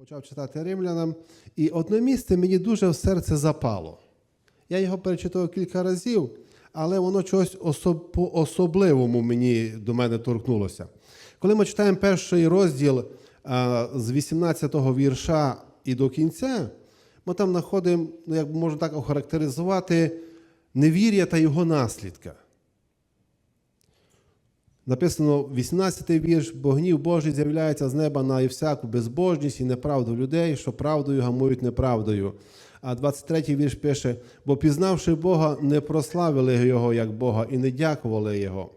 почав читати римлянам, і одне місце мені дуже в серце запало. Я його перечитав кілька разів, але воно чогось особ... по-особливому мені до мене торкнулося. Коли ми читаємо перший розділ а, з 18-го вірша і до кінця, ми там знаходимо, ну, як можна так охарактеризувати, невір'я та його наслідка. Написано 18-й вірш, бо гнів Божий з'являється з неба на і всяку безбожність і неправду людей, що правдою гамують неправдою. А 23-й вірш пише: бо пізнавши Бога, не прославили Його як Бога і не дякували Його.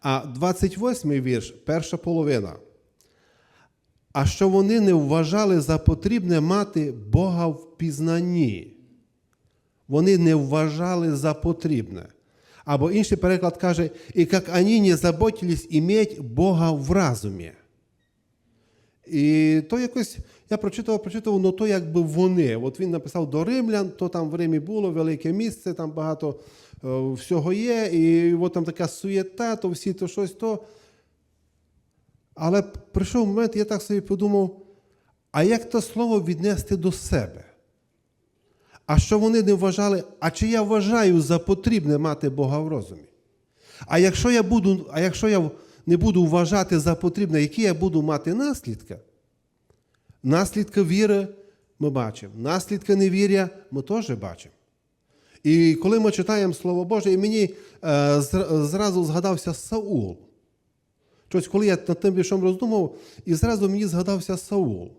А 28-й вірш, перша половина. А що вони не вважали за потрібне мати Бога в пізнанні. Вони не вважали за потрібне. Або інший переклад каже, і як вони не заботились іметь Бога в разумі. І то якось я прочитав, прочитав, ну то якби вони. От він написав до римлян, то там в Римі було велике місце, там багато е, всього є, і от там така суєта, то всі то щось то. Але прийшов момент, я так собі подумав, а як то слово віднести до себе? А що вони не вважали, а чи я вважаю за потрібне мати Бога в розумі? А якщо я буду, а якщо я не буду вважати за потрібне, які я буду мати наслідки, наслідки віри ми бачимо, наслідки невір'я ми теж бачимо. І коли ми читаємо Слово Боже, і мені е, зразу згадався Саул. Щось, коли я над тим віршом роздумав, і зразу мені згадався Саул.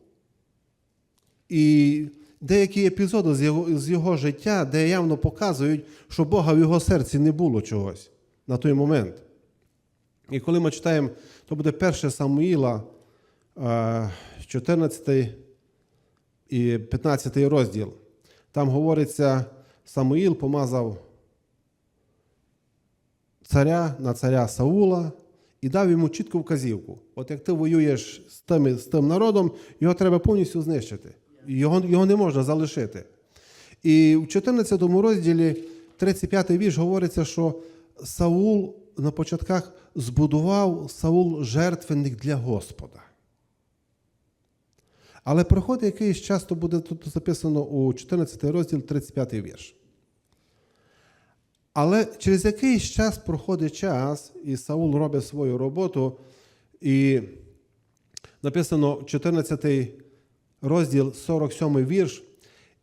І деякі епізоди з його, з його життя, де явно показують, що Бога в його серці не було чогось на той момент. І коли ми читаємо, то буде 1 Самуїла, е, 14 і 15 розділ. Там говориться, Самуїл помазав царя на царя Саула і дав йому чітку вказівку. От як ти воюєш з тим, з тим народом, його треба повністю знищити. Його, його не можна залишити. І в 14 розділі 35 вірш говориться, що Саул на початках збудував Саул жертвенник для Господа. Але проходить якийсь час, то буде тут записано у 14 розділ, 35 вірш. Але через якийсь час проходить час, і Саул робить свою роботу, і написано 14 розділ, 47 вірш.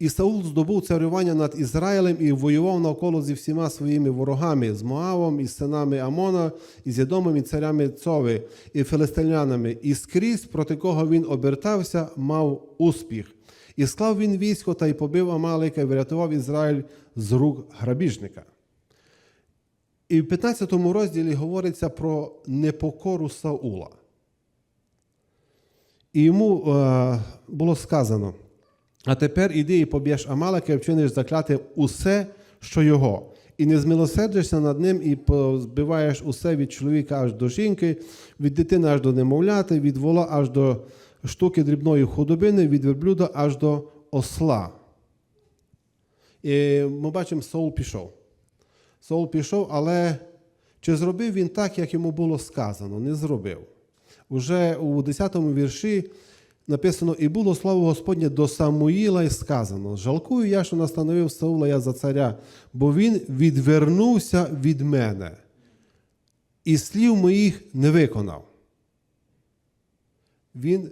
І Саул здобув царювання над Ізраїлем і воював навколо зі всіма своїми ворогами, з Моавом, і з синами Амона, і з Єдомом, і царями Цови, і филистимлянами. І скрізь, проти кого він обертався, мав успіх. І склав він військо та й побив Амалика, і врятував Ізраїль з рук грабіжника. І в 15 розділі говориться про непокору Саула. І йому е, було сказано: а тепер іди і поб'єш Амалика, і вчиниш закляти усе, що його, і не змилосердишся над ним, і позбиваєш усе від чоловіка аж до жінки, від дитини аж до немовляти, від вола аж до штуки дрібної худобини, від верблюда аж до осла. І ми бачимо, Саул пішов. Саул пішов, але чи зробив він так, як йому було сказано? Не зробив. Уже у 10 вірші написано: І було слово Господнє до Самуїла, і сказано: Жалкую я, що настановив Саула я за царя, бо він відвернувся від мене, і слів моїх не виконав. Він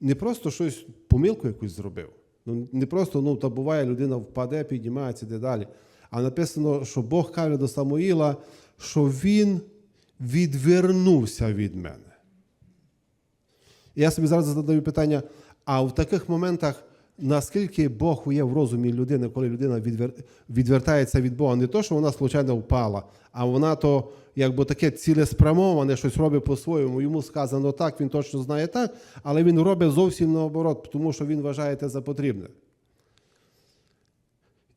не просто щось, помилку якусь зробив. Ну, не просто, ну, та буває, людина впаде, піднімається де далі. А написано, що Бог каже до Самуїла, що він відвернувся від мене. Я собі зараз задаю питання: а в таких моментах, наскільки Бог є в розумі людини, коли людина відвер... відвертається від Бога, не то, що вона случайно впала, а вона то якби таке цілеспрямоване, щось робить по-своєму. Йому сказано так, він точно знає так, але він робить зовсім наоборот, тому що він вважає це за потрібне.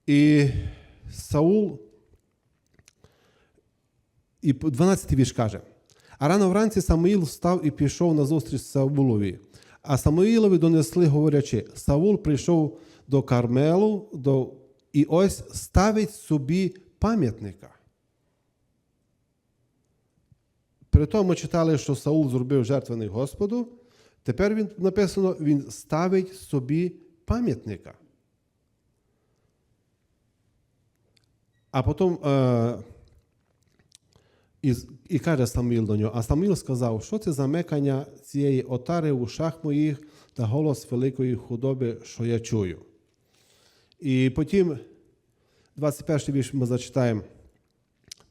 І Саул, і 12 вірш каже. А рано вранці Самуїл встав і пішов на зустріч Саулові. А Самуїлові донесли, говорячи, Саул прийшов до Кармелу до... і ось ставить собі пам'ятника. При тому читали, що Саул зробив жертвений Господу, Тепер він написано, він ставить собі пам'ятника. А потім е, і, і каже Самуїл до нього, а Самуїл сказав, що це за мекання цієї отари в ушах моїх та голос великої худоби, що я чую. І потім 21 вірш ми зачитаємо,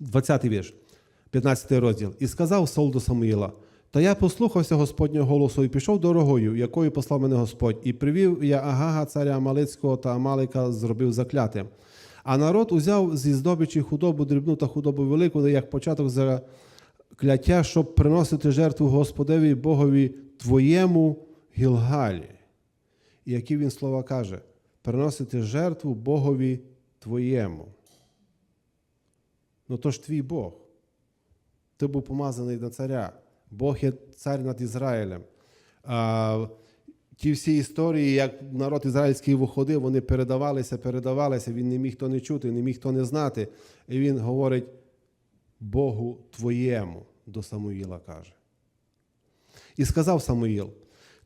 20 вірш, 15 розділ. І сказав Саул до Самуїла, та я послухався Господнього голосу і пішов дорогою, якою послав мене Господь, і привів я Агага, царя Амалицького та Амалика зробив заклятим. А народ узяв зі здобичі худобу дрібну та худобу велику, як початок закляття, щоб приносити жертву Господеві Богові твоєму Гілгалі. І які він слова каже: приносити жертву Богові твоєму. Ну то ж твій Бог. Ти був помазаний на царя. Бог є цар над Ізраїлем. Ті всі історії, як народ ізраїльський виходив, вони передавалися, передавалися, він не міг то не чути, не міг то не знати. І він говорить Богу твоєму до Самуїла каже. І сказав Самуїл,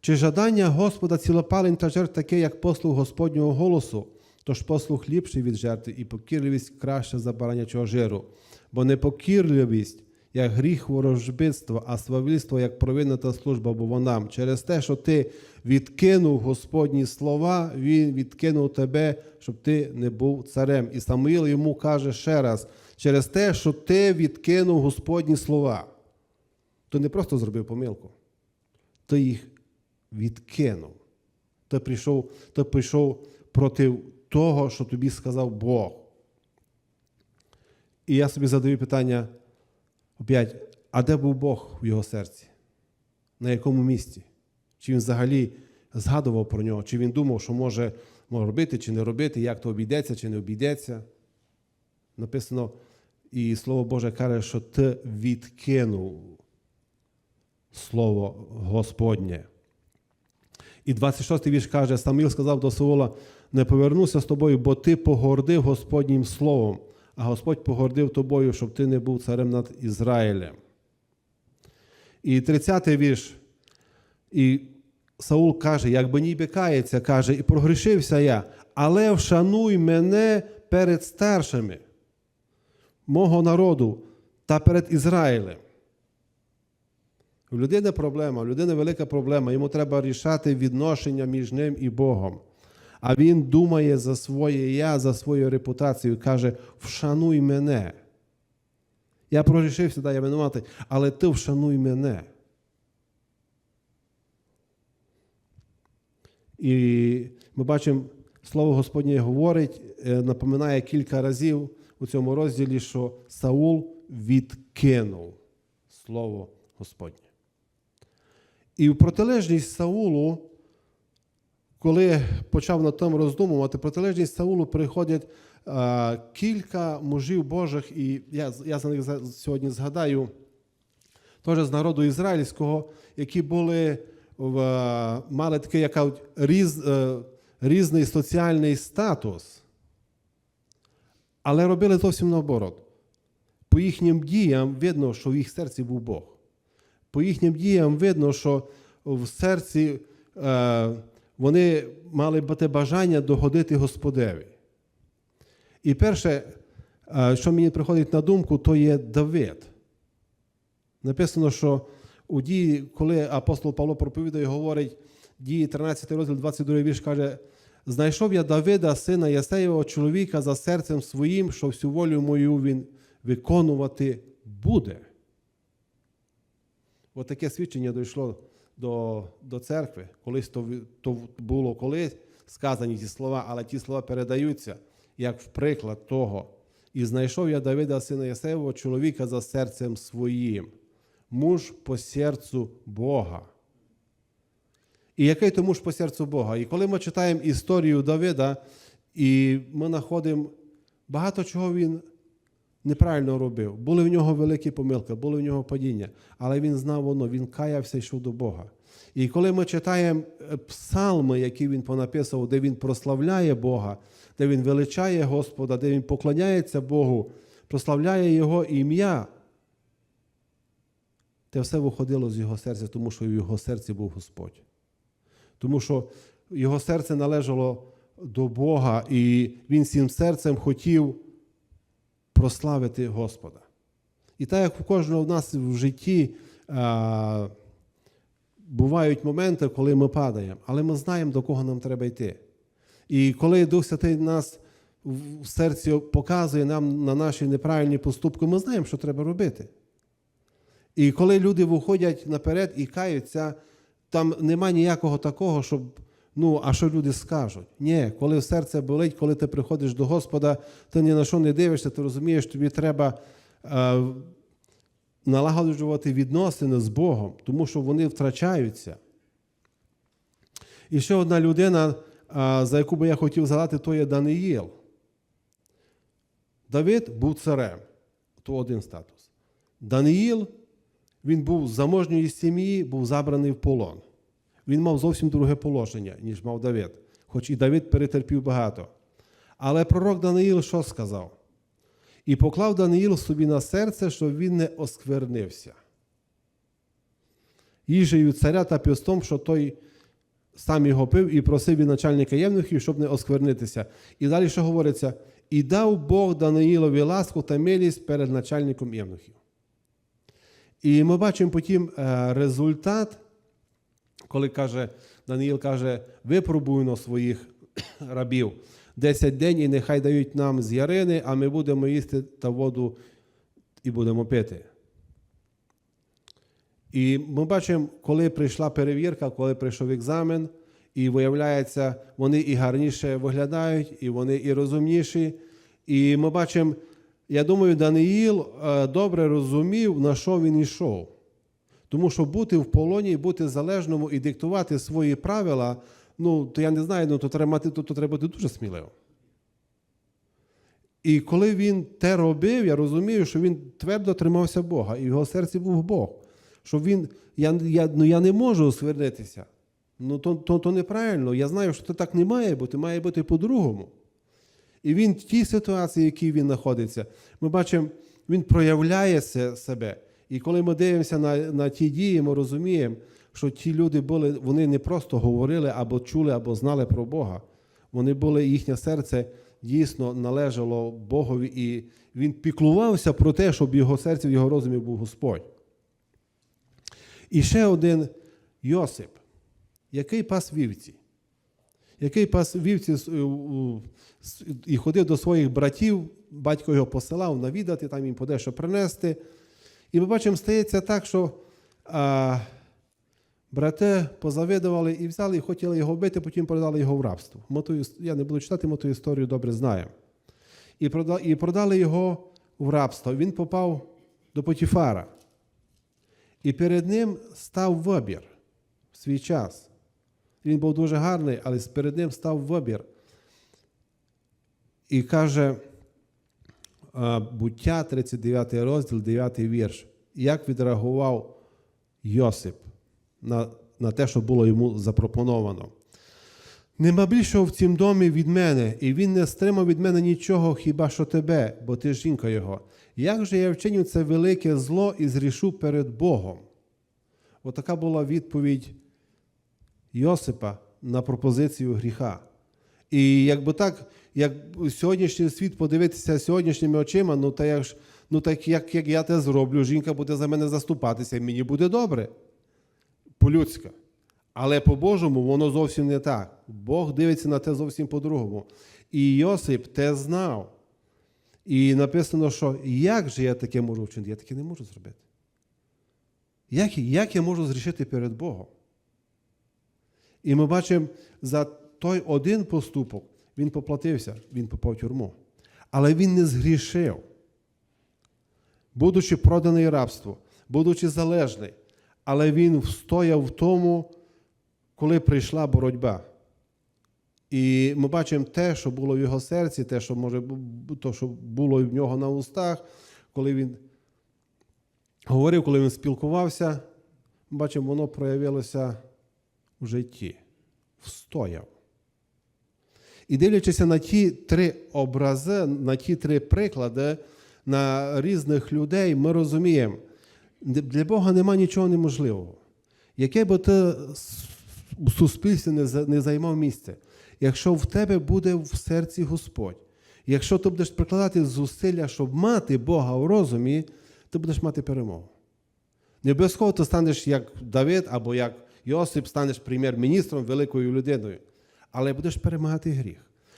чи жадання Господа цілопалень та жертв таке, як послуг Господнього голосу, тож послуг ліпший від жертви, і покірливість краще за баранячого жиру, бо непокірливість як гріх ворожбитства, а свавільство як провина та служба бовонам. Через те, що ти відкинув Господні слова, Він відкинув тебе, щоб ти не був царем. І Самуїл йому каже ще раз: через те, що ти відкинув Господні слова, то не просто зробив помилку, ти їх відкинув. Ти прийшов, ти прийшов проти того, що тобі сказав Бог. І я собі задаю питання опять, а де був Бог в його серці? На якому місці? Чи він взагалі згадував про нього, чи він думав, що може, може робити, чи не робити, як то обійдеться, чи не обійдеться? Написано, і Слово Боже каже, що ти відкинув Слово Господнє. І 26-й вірш каже, Саміл сказав до Саула, не повернуся з тобою, бо ти погордив Господнім Словом, а Господь погордив тобою, щоб ти не був царем над Ізраїлем. І 30-й вірш. І Саул каже, якби ніби кається, каже, і прогрішився я, але вшануй мене перед старшими мого народу та перед Ізраїлем. У людини проблема, у людини велика проблема. Йому треба рішати відношення між ним і Богом. А він думає за своє я, за свою репутацію, каже: вшануй мене. Я прорішився, да, я винуватий, але ти вшануй мене. І ми бачимо, слово Господнє говорить, е, напоминає кілька разів у цьому розділі, що Саул відкинув слово Господнє. І в протилежність Саулу, коли почав над тим роздумувати, протилежність Саулу приходять а, кілька мужів Божих, і я, я за них сьогодні згадаю, теж з народу ізраїльського, які були мали такий як різ, е, різний соціальний статус, але робили зовсім наоборот. По їхнім діям видно, що в їх серці був Бог. По їхнім діям видно, що в серці е, вони мали бути бажання догодити Господеві. І перше, е, що мені приходить на думку, то є Давид. Написано, що у дії, коли апостол Павло проповідає, говорить, дії 13 розділ, 22 вірш каже: знайшов я Давида, сина Ясеєвого, чоловіка за серцем своїм, що всю волю мою він виконувати буде. От свідчення дійшло до, до церкви. Колись то, то було колись сказані ті слова, але ті слова передаються як в приклад того. І знайшов я Давида, сина Ясеєвого, чоловіка за серцем своїм, муж по серцю Бога. І який то муж по серцю Бога? І коли ми читаємо історію Давида, і ми знаходимо багато чого він неправильно робив. Були в нього великі помилки, були в нього падіння, але він знав воно, він каявся і йшов до Бога. І коли ми читаємо е, псалми, які він понаписав, де він прославляє Бога, де він величає Господа, де він поклоняється Богу, прославляє Його ім'я, те все виходило з його серця, тому що в його серці був Господь. Тому що його серце належало до Бога, і він всім серцем хотів прославити Господа. І так як у кожного в нас в житті а, бувають моменти, коли ми падаємо, але ми знаємо, до кого нам треба йти. І коли Дух Святий нас в серці показує нам на наші неправильні поступки, ми знаємо, що треба робити. І коли люди виходять наперед і каються, там нема ніякого такого, щоб. Ну, а що люди скажуть? Ні, коли серце болить, коли ти приходиш до Господа, ти ні на що не дивишся, ти розумієш, тобі треба е, налагоджувати відносини з Богом, тому що вони втрачаються. І ще одна людина, е, за яку би я хотів згадати, то є Даниїл. Давид був царем, то один статус. Даниїл, він був з заможньої сім'ї, був забраний в полон. Він мав зовсім друге положення, ніж мав Давид, хоч і Давид перетерпів багато. Але пророк Даниїл що сказав? І поклав Даниїл собі на серце, щоб він не осквернився. Їжею царя та пістом, що той сам його пив і просив від начальника євнухів, щоб не осквернитися. І далі що говориться? І дав Бог Даниїлові ласку та милість перед начальником євнухів. І ми бачимо потім е, результат, коли каже, Даниїл каже, випробуйно своїх рабів 10 день і нехай дають нам з ярини, а ми будемо їсти та воду і будемо пити. І ми бачимо, коли прийшла перевірка, коли прийшов екзамен, і виявляється, вони і гарніше виглядають, і вони і розумніші. І ми бачимо, я думаю, Даниїл е, добре розумів, на що він йшов. Тому що бути в полоні, бути залежному і диктувати свої правила, ну, то я не знаю, ну, то треба то, то треба бути дуже сміливо. І коли він те робив, я розумію, що він твердо тримався Бога, і в його серці був Бог. Що він, я, я, ну, я не можу освернитися. Ну, то, то, то неправильно. Я знаю, що це так не має бути, має бути по-другому. І він в тій ситуації, в якій він знаходиться, ми бачимо, він проявляє себе. І коли ми дивимося на, на ті дії, ми розуміємо, що ті люди були, вони не просто говорили або чули, або знали про Бога. Вони були, їхнє серце дійсно належало Богові, і він піклувався про те, щоб його серці, в його розумі був Господь. І ще один Йосип, який пас вівці, який пас вівці с- і ходив до своїх братів, батько його посилав навідати, там їм подещо принести. І ми бачимо, стається так, що а, брати позавидували і взяли, і хотіли його вбити, потім продали його в рабство. Ми я не буду читати, ми ту історію добре знаємо. І прода- і продали його в рабство. Він попав до Потіфара. І перед ним став вибір в свій час. Він був дуже гарний, але перед ним став вибір. І каже, буття, 39 розділ, 9 вірш. Як відреагував Йосип на, на те, що було йому запропоновано. Нема більшого в цім домі від мене, і він не стримав від мене нічого, хіба що тебе, бо ти жінка його. Як же я вчиню це велике зло і зрішу перед Богом? Отака була відповідь Йосипа на пропозицію гріха. І якби так, як сьогоднішній світ подивитися сьогоднішніми очима, ну та як, ну так як, як я те зроблю, жінка буде за мене заступатися, і мені буде добре. По-людська. Але по-божому воно зовсім не так. Бог дивиться на те зовсім по-другому. І Йосип те знав. І написано, що як же я таке можу вчинити? Я таке не можу зробити. Як, як я можу зрішити перед Богом? І ми бачимо, за той один поступок він поплатився, він попав в тюрму. Але він не згрішив. Будучи проданий рабству, будучи залежний, але він встояв в тому, коли прийшла боротьба. І ми бачимо те, що було в його серці, те, що може то, що було в нього на устах, коли він говорив, коли він спілкувався, ми бачимо, воно проявилося в житті. Встояв. І дивлячись на ті три образи, на ті три приклади, на різних людей, ми розуміємо, Для Бога нема нічого неможливого. Яке би ти у суспільстві не займав місце, якщо в тебе буде в серці Господь, якщо ти будеш прикладати зусилля, щоб мати Бога в розумі, ти будеш мати перемогу. Не обов'язково ти станеш як Давид або як Йосип, станеш прем'єр-міністром, великою людиною, але будеш перемагати гріх.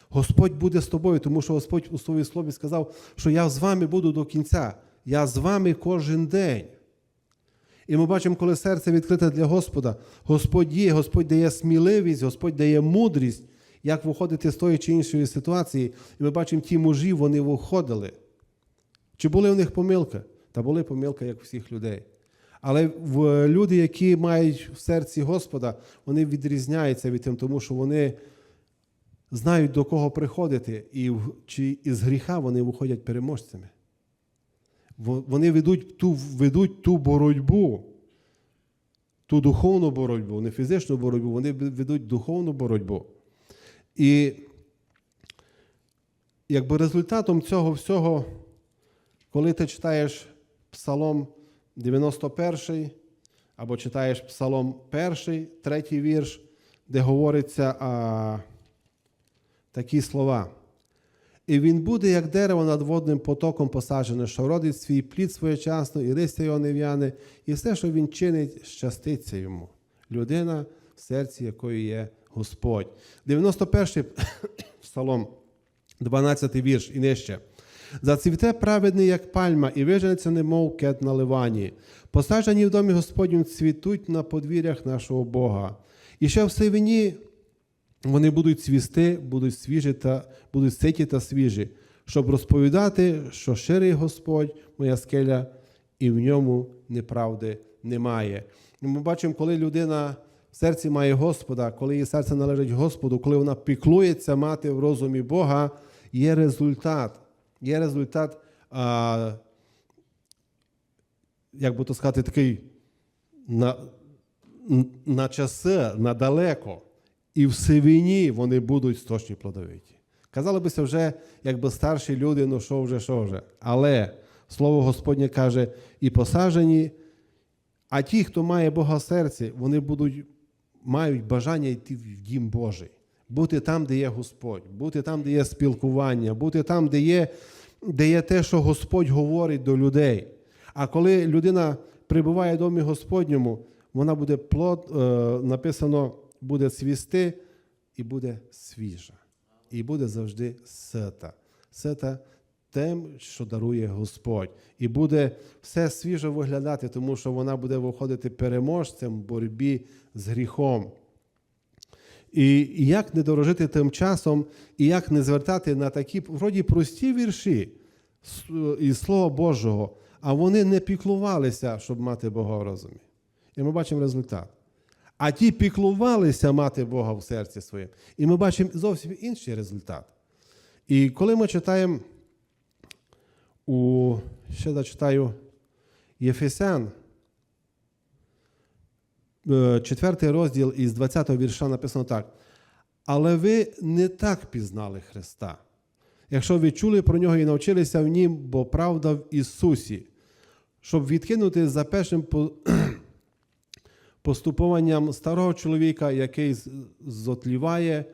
Господь буде з тобою, тому що Господь у своїй слові сказав, що я з вами буду до кінця, я з вами кожен день. І ми бачимо, коли серце відкрите для Господа, Господь є, Господь дає сміливість, Господь дає мудрість, як виходити з тої чи іншої ситуації. І ми бачимо, ті мужі, вони виходили. Чи були в них помилки? Та були помилки, як у всіх людей. Але в люди, які мають в серці Господа, вони відрізняються від тим, тому що вони знають, до кого приходити, і чи із гріха вони виходять переможцями. Вони ведуть ту, ведуть ту боротьбу, ту духовну боротьбу, не фізичну боротьбу, вони ведуть духовну боротьбу. І якби результатом цього всього, коли ти читаєш Псалом 91 або читаєш Псалом 1, третій вірш, де говориться а, такі слова. І він буде, як дерево над водним потоком посаджене, що родить свій плід своєчасно, і листя його не в'яне, і все, що він чинить, щаститься йому. Людина, в серці якої є Господь. 91-й псалом, 12 вірш і нижче. Зацвіте праведний, як пальма, і виженеться, немов кет на ливані. Посаджені в домі Господнім цвітуть на подвір'ях нашого Бога. І ще в сивині вони будуть цвісти, будуть свіжі та будуть ситі та свіжі, щоб розповідати, що щирий Господь, моя скеля, і в ньому неправди немає. Ми бачимо, коли людина в серці має Господа, коли її серце належить Господу, коли вона піклується мати в розумі Бога, є результат. Є результат, а, як би то сказати, такий на, на часи, на далеко. І в сивині вони будуть сточні плодовиті. Казали бися вже, якби старші люди, ну що вже, що вже. Але слово Господнє каже, і посажені, а ті, хто має Бога в серці, вони будуть, мають бажання йти в дім Божий, бути там, де є Господь, бути там, де є спілкування, бути там, де є, де є те, що Господь говорить до людей. А коли людина прибуває в домі Господньому, вона буде плод, е, написано, буде цвісти і буде свіжа. І буде завжди сита. Сита тим, що дарує Господь. І буде все свіжо виглядати, тому що вона буде виходити переможцем в боротьбі з гріхом. І як не дорожити тим часом, і як не звертати на такі вроді прості вірші із Слова Божого, а вони не піклувалися, щоб мати Бога в розумі. І ми бачимо результат. А ті піклувалися мати Бога в серці своєму. І ми бачимо зовсім інший результат. І коли ми читаємо у ще зачитаю Єфесян, е, четвертий розділ із 20 вірша написано так. Але ви не так пізнали Христа, якщо ви чули про нього і навчилися в Нім, бо правда в Ісусі, щоб відкинути за першим по- поступуванням старого чоловіка, який зотліває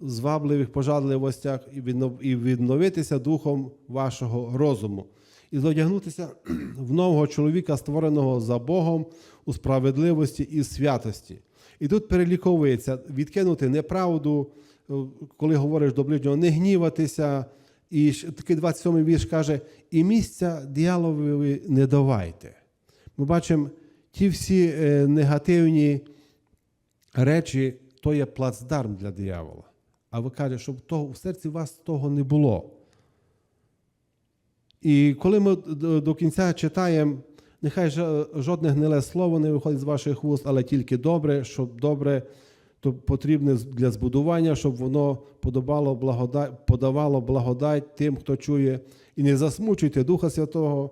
в звабливих пожадливостях, і відновитися духом вашого розуму, і зодягнутися в нового чоловіка, створеного за Богом у справедливості і святості. І тут переліковується відкинути неправду, е, коли говориш до ближнього, не гніватися. І такий 27-й вірш каже: і місця діялові не давайте. Ми бачимо, ті всі е, негативні речі, то є плацдарм для диявола. А ви кажете, щоб того, в серці вас того не було. І коли ми до кінця читаємо, нехай жо- жодне гниле слово не виходить з ваших вуст, але тільки добре, щоб добре то потрібне для збудування, щоб воно подобало благодать, подавало благодать тим, хто чує. І не засмучуйте Духа Святого,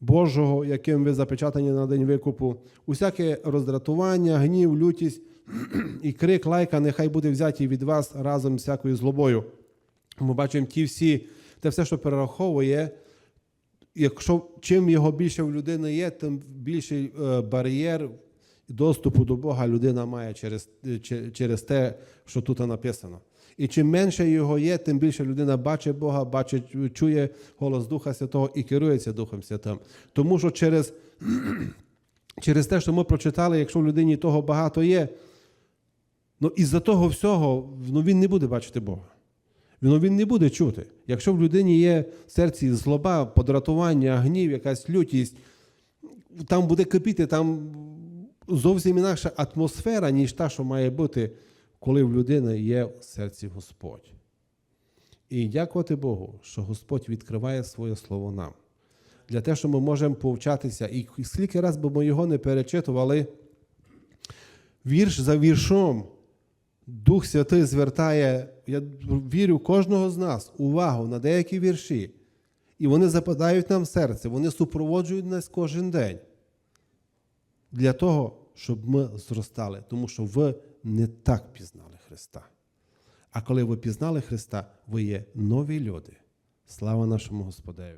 Божого, яким ви запечатані на день викупу. Усяке роздратування, гнів, лютість і крик лайка нехай буде взяті від вас разом з всякою злобою. Ми бачимо ті всі, те все, що перераховує, якщо чим його більше в людини є, тим більший е, бар'єр доступу до Бога людина має через, е, через те, що тут написано. І чим менше його є, тим більше людина бачить Бога, бачить, чує голос Духа Святого і керується Духом Святим. Тому що через, через те, що ми прочитали, якщо в людині того багато є, ну із-за того всього ну, він не буде бачити Бога. Ну, він не буде чути. Якщо в людині є в серці злоба, подратування, гнів, якась лютість, там буде кипіти, там зовсім інакша атмосфера, ніж та, що має бути, коли в людини є в серці Господь. І дякувати Богу, що Господь відкриває своє слово нам. Для того, що ми можемо повчатися. І скільки раз би ми його не перечитували, вірш за віршом Дух Святий звертає, я вірю, кожного з нас увагу на деякі вірші. І вони западають нам в серце, вони супроводжують нас кожен день. Для того, щоб ми зростали, тому що ви не так пізнали Христа. А коли ви пізнали Христа, ви є нові люди. Слава нашому Господеві!